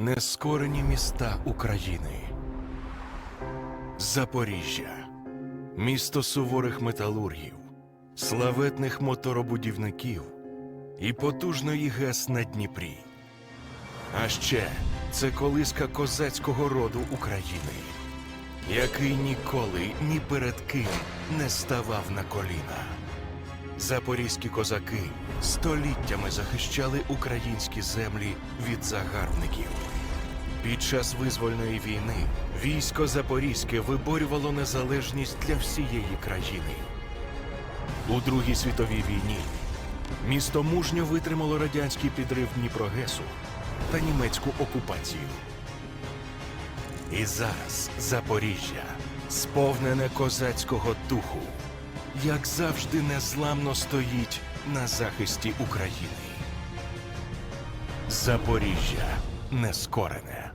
Нескорені міста України. Запоріжжя. Місто суворих металургів, славетних моторобудівників і потужної ГЕС на Дніпрі. А ще це колиска козацького роду України, який ніколи ні перед ким не ставав на коліна. Запорізькі козаки століттями захищали українські землі від загарбників. Під час визвольної війни військо Запорізьке виборювало незалежність для всієї країни. У Другій світовій війні місто мужньо витримало радянський підрив Дніпрогесу та німецьку окупацію. І зараз Запоріжжя сповнене козацького духу, як завжди незламно стоїть на захисті України. Запоріжжя нескорене.